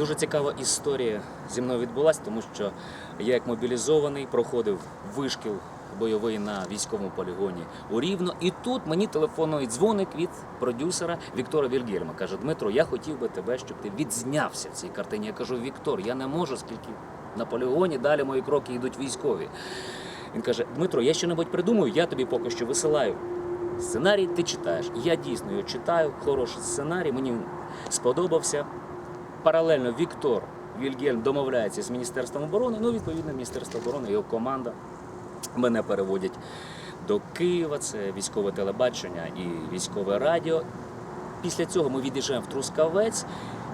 Дуже цікава історія зі мною відбулася, тому що я як мобілізований проходив вишкіл бойовий на військовому полігоні у Рівно. І тут мені телефонує дзвоник від продюсера Віктора Вільгельма. Каже: Дмитро, я хотів би тебе, щоб ти відзнявся в цій картині. Я кажу, Віктор, я не можу, скільки на полігоні далі мої кроки йдуть військові. Він каже: Дмитро, я що-небудь придумаю, я тобі поки що висилаю. Сценарій ти читаєш. Я дійсно його читаю, хороший сценарій, мені сподобався. Паралельно Віктор Вільгельм домовляється з Міністерством оборони. Ну, відповідно, Міністерство оборони, його команда мене переводять до Києва, це військове телебачення і військове радіо. Після цього ми від'їжджаємо в Трускавець,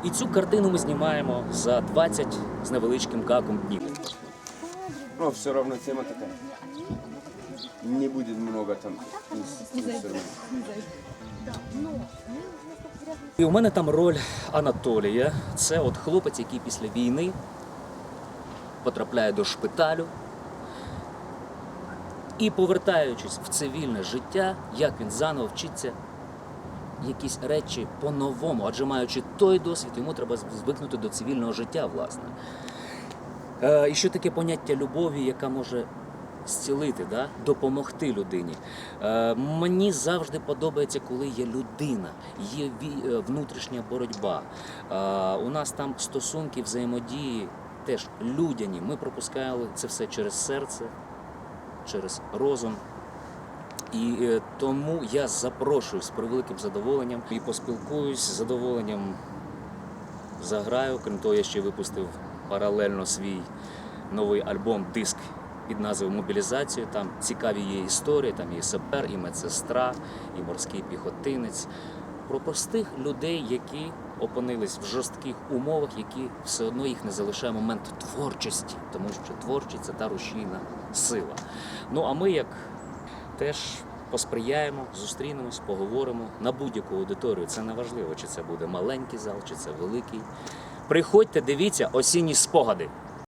і цю картину ми знімаємо за 20 з невеличким гаком днів. Но все равно тема такая. Не будет много там. І у мене там роль Анатолія. Це от хлопець, який після війни потрапляє до шпиталю. І повертаючись в цивільне життя, як він заново вчиться якісь речі по-новому, адже маючи той досвід, йому треба звикнути до цивільного життя, власне. Е, і що таке поняття любові, яка може зцілити, да? допомогти людині. Е, мені завжди подобається, коли є людина, є е, внутрішня боротьба. Е, у нас там стосунки, взаємодії теж людяні. Ми пропускали це все через серце, через розум. І е, тому я запрошую з превеликим задоволенням і поспілкуюсь з задоволенням заграю. Крім того, я ще випустив паралельно свій новий альбом Диск під назвою Мобілізація. Там цікаві є історії, там є сапер, і медсестра, і морський піхотинець. Про простих людей, які опинились в жорстких умовах, які все одно їх не залишає момент творчості, тому що творчість це та рушійна сила. Ну а ми, як теж посприяємо, зустрінемось, поговоримо на будь-яку аудиторію. Це не важливо, чи це буде маленький зал, чи це великий. Приходьте, дивіться осінні спогади.